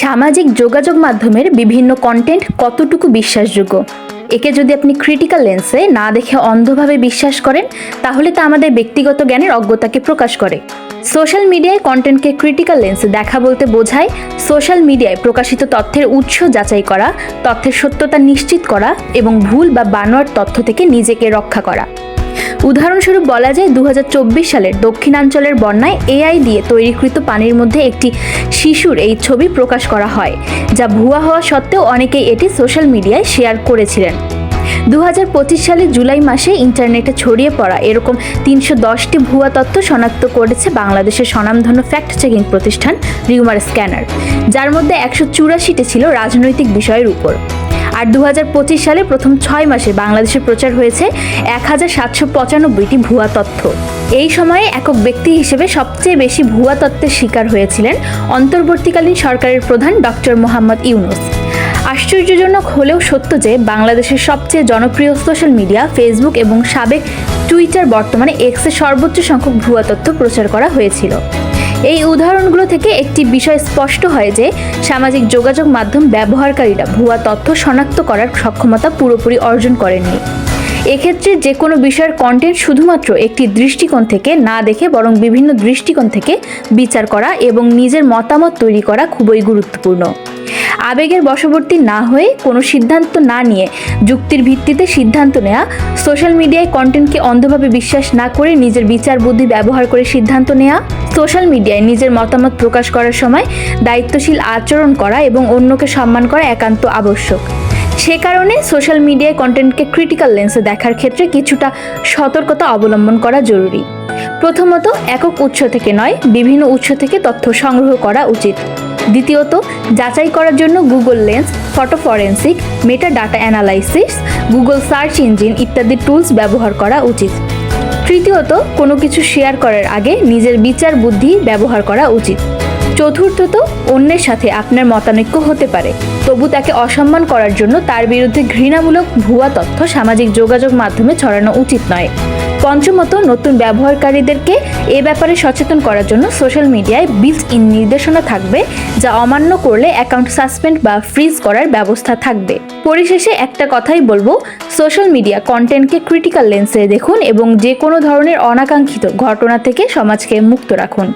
সামাজিক যোগাযোগ মাধ্যমের বিভিন্ন কন্টেন্ট কতটুকু বিশ্বাসযোগ্য? একে যদি আপনি ক্রিটিক্যাল লেন্সে না দেখে অন্ধভাবে বিশ্বাস করেন, তাহলে তা আমাদের ব্যক্তিগত জ্ঞানের অজ্ঞতাকে প্রকাশ করে। সোশ্যাল মিডিয়ায় কন্টেন্টকে ক্রিটিক্যাল লেন্সে দেখা বলতে বোঝায় সোশ্যাল মিডিয়ায় প্রকাশিত তথ্যের উৎস যাচাই করা, তথ্যের সত্যতা নিশ্চিত করা এবং ভুল বা বানোয়ার তথ্য থেকে নিজেকে রক্ষা করা। উদাহরণস্বরূপ বলা যায় দু হাজার চব্বিশ সালের দক্ষিণাঞ্চলের বন্যায় এআই দিয়ে তৈরিকৃত পানির মধ্যে একটি শিশুর এই ছবি প্রকাশ করা হয়, যা ভুয়া হওয়া সত্ত্বেও অনেকেই এটি সোশ্যাল মিডিয়ায় শেয়ার করেছিলেন। দু সালের জুলাই মাসে ইন্টারনেটে ছড়িয়ে পড়া এরকম তিনশো দশটি ভুয়া তথ্য শনাক্ত করেছে বাংলাদেশের স্বনামধন্য ফ্যাক্ট চেকিং প্রতিষ্ঠান রিউমার স্ক্যানার, যার মধ্যে একশো চুরাশিটি ছিল রাজনৈতিক বিষয়ের উপর। আর দু হাজার পঁচিশ সালে প্রথম ছয় মাসে বাংলাদেশে প্রচার হয়েছে এক হাজার সাতশো পঁচানব্বইটি ভুয়া তথ্য। এই সময়ে একক ব্যক্তি হিসেবে সবচেয়ে বেশি ভুয়া তত্ত্বের শিকার হয়েছিলেন অন্তর্বর্তীকালীন সরকারের প্রধান ডক্টর মোহাম্মদ ইউনুস। আশ্চর্যজনক হলেও সত্য যে বাংলাদেশের সবচেয়ে জনপ্রিয় সোশ্যাল মিডিয়া, ফেসবুক এবং সাবেক টুইটার বর্তমানে এক্সে সর্বোচ্চ সংখ্যক ভুয়া তথ্য প্রচার করা হয়েছিল। এই উদাহরণগুলো থেকে একটি বিষয় স্পষ্ট হয় যে সামাজিক যোগাযোগ মাধ্যম ব্যবহারকারীরা ভুয়া তথ্য শনাক্ত করার সক্ষমতা পুরোপুরি অর্জন করেননি এক্ষেত্রে যে কোনো বিষয়ের কন্টেন্ট শুধুমাত্র একটি দৃষ্টিকোণ থেকে না দেখে বরং বিভিন্ন দৃষ্টিকোণ থেকে বিচার করা এবং নিজের মতামত তৈরি করা খুবই গুরুত্বপূর্ণ। আবেগের বশবর্তী না হয়ে কোনো সিদ্ধান্ত না নিয়ে যুক্তির ভিত্তিতে সিদ্ধান্ত নেওয়া সোশ্যাল মিডিয়ায় কন্টেন্টকে অন্ধভাবে বিশ্বাস না করে নিজের বিচার বুদ্ধি ব্যবহার করে সিদ্ধান্ত নেওয়া সোশ্যাল মিডিয়ায় নিজের মতামত প্রকাশ করার সময় দায়িত্বশীল আচরণ করা এবং অন্যকে সম্মান করা একান্ত আবশ্যক। সে কারণে সোশ্যাল মিডিয়ায় কন্টেন্টকে ক্রিটিক্যাল লেন্সে দেখার ক্ষেত্রে কিছুটা সতর্কতা অবলম্বন করা জরুরি। প্রথমত, একক উৎস থেকে নয়, বিভিন্ন উৎস থেকে তথ্য সংগ্রহ করা উচিত। দ্বিতীয়ত, যাচাই করার জন্য Google lens photo forensic meta data analysis Google search engine ইত্যাদি টুলস ব্যবহার করা উচিত। তৃতীয়ত, কোনো কিছু শেয়ার করার আগে নিজের বিচার বুদ্ধি ব্যবহার করা উচিত। চতুর্থত, অন্যের সাথে আপনার মতানৈক্য হতে পারে। তবু তাকে অসম্মান করার জন্য তার বিরুদ্ধে ঘৃণামূলক ভুয়া তথ্য সামাজিক যোগাযোগ মাধ্যমে ছড়ানো উচিত নয়। পঞ্চমত, নতুন ব্যবহারকারীদেরকে এ ব্যাপারে সচেতন করার জন্য সোশ্যাল মিডিয়ায় বিল্ট ইন নির্দেশনা থাকবে, যা অমান্য করলে অ্যাকাউন্ট সাসপেন্ড বা ফ্রিজ করার ব্যবস্থা থাকবে। পরিশেষে একটা কথাই বলব সোশ্যাল মিডিয়া কন্টেন্টকে ক্রিটিক্যাল লেন্সে দেখুন এবং যে কোনো ধরনের অনাকাঙ্ক্ষিত ঘটনা থেকে সমাজকে মুক্ত রাখুন।